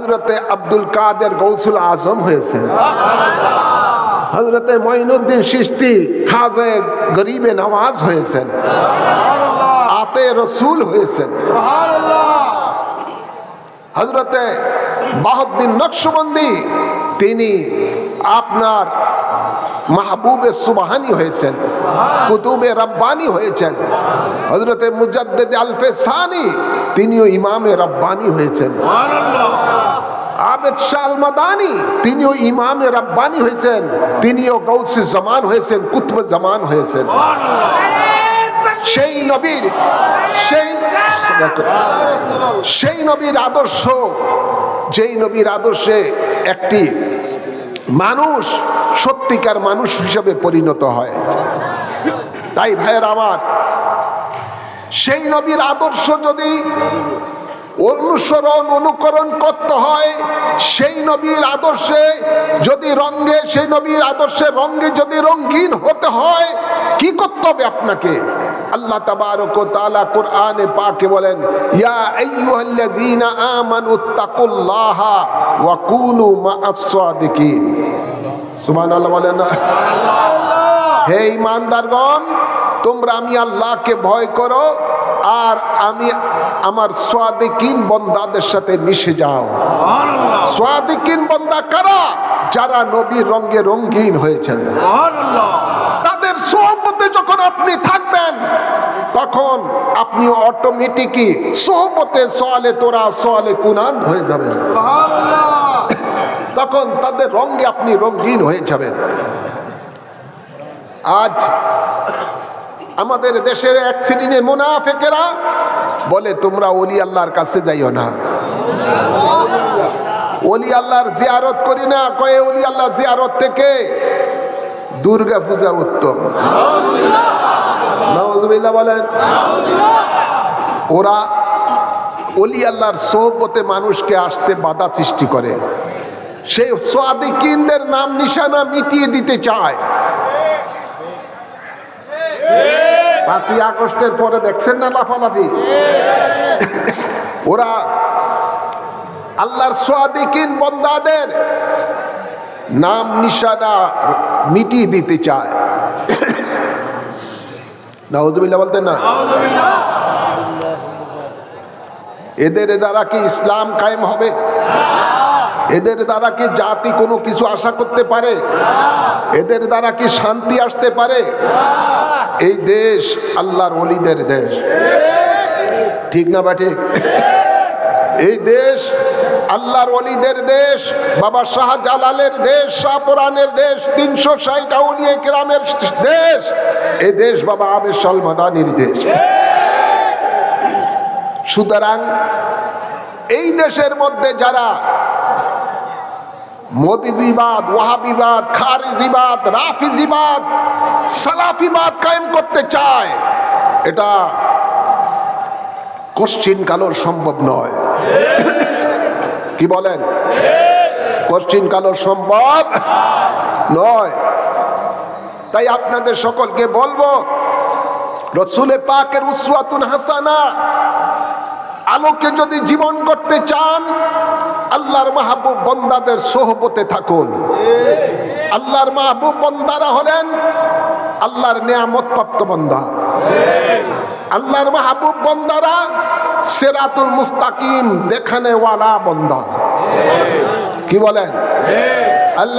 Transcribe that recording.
হজরতে আব্দুল কাদের গৌসুল আজম হয়েছেন। হজরতে মঈনুদ্দিন সৃষ্টি খাজে গরিবে নওয়াজ হয়েছেন। আতে রসুল হয়েছেন। হজরতে বাহদ্দিন নকশবন্দি, তিনি আপনার মাহবুবে সুবাহানি হয়েছেন, কুতুবে রব্বানি হয়েছেন। হজরতে মুজাদ্দেদ আলফে সানি তিনিও ইমামে রব্বানি হয়েছেন। আবেদ শাল মাদানি, তিনিও ইমামে রব্বানি হয়েছেন, তিনিও গৌসে জামান হয়েছেন, কুতব জামান হয়েছেন। সেই নবীর, সেই সেই নবীর আদর্শ, যেই নবীর আদর্শে একটি মানুষ সত্যিকার মানুষ হিসেবে পরিণত হয়। তাই ভাইয়ের আমার, সেই নবীর আদর্শ যদি অনুসরণ, অনুকরণ করতে হয়। সেই নবীর আদর্শে যদি রঙ্গে সেই নবীর আদর্শে রঙ্গে যদি রঙ্গিন হতে হয়, কি করতে হবে আপনাকে? আল্লাহ তাবারক তাআলা কোরআনে পাকে বলেন, ইয়া আইয়ুহাল্লাযীনা আমানু তাকুল্লাহা ওয়া কুনু মা'আস সাদিকিন। সুবহানাল্লাহ বলেন না। হে ইমানদারগণ, তোমরা আমি আল্লাহকে ভয় করো আর আমি আমার সোয়াদিকিন বন্দাদের সাথে মিশে যাও। সোয়াদিকিন বন্দা কারা? যারা নবীর রঙ্গে রঙ্গিন হয়েছেন। তাদের সোহবতে যখন আপনি থাকবেন তখন আপনি অটোমেটিকই সোহবতে সোয়ালে তোরা সোয়ালে কুনান হয়ে যাবেন। তখন তাদের রঙ্গে আপনি রঙ্গিন হয়ে যাবেন। আজ আমাদের দেশের এক শ্রেণির মুনাফেকেরা বলে, তোমরা অলি আল্লাহর কাছে যাইও না। অলি আল্লাহর জিয়ারত করি না, কয়ে অলি আল্লাহ জিয়ারত থেকে দুর্গা পূজা উত্তম। বলেন, ওরা অলি আল্লাহর সোহবতে মানুষকে আসতে বাধা সৃষ্টি করে। সেই সোয়াদিকিনদের নাম নিশানা মিটিয়ে দিতে চায়। পাঁচই আগস্টের পরে দেখছেন না লাফালাফি? ওরা আল্লাহর সোয়াদিকিন বন্দাদের নাম নিশানা মিটিয়ে দিতে চায়। নাউজুবিল্লাহ বলতেন না? এদের দ্বারা কি ইসলাম কায়েম হবে? এদের দ্বারা কি জাতি কোনো কিছু আশা করতে পারে? এদের দ্বারা কি শান্তি আসতে পারে? এই দেশ আল্লাহর অলিদের দেশ। ঠিক না বা ঠিক? এই দেশ আল্লাহর অলিদের দেশ, বাবা শাহজালালের দেশ শাহপুরানের দেশ, তিনশো ষাট আউলিয়া গ্রামের দেশ এই দেশ বাবা আবেশ মাদানির দেশ। সুতরাং এই দেশের মধ্যে যারা মোদিদিবাদ ওয়াহাবিবাদ খারিজিবাদ রাফিজিবাদ সালাফিবাদ কায়েম করতে চায়। এটা কোশ্চিন কালোর সম্ভব নয়। কি বলেন? কোশ্চিন কালোর সম্ভব নয়। তাই আপনাদের সকলকে বলব, রসুলে পাকের উসওয়াতুন হাসানা আলোকে যদি জীবন করতে চান, আল্লাহর মাহবুব বন্দাদের সোহবতে থাকুন। আল্লাহর মাহবুব বন্দারা হলেন আল্লাহর নিয়ামত প্রাপ্ত বন্দা। আল্লাহর মাহবুব বন্দারা সেরাতুল মুস্তাকিম, দেখানেওয়ালা বন্দা। কি বলেন? আল্লাহ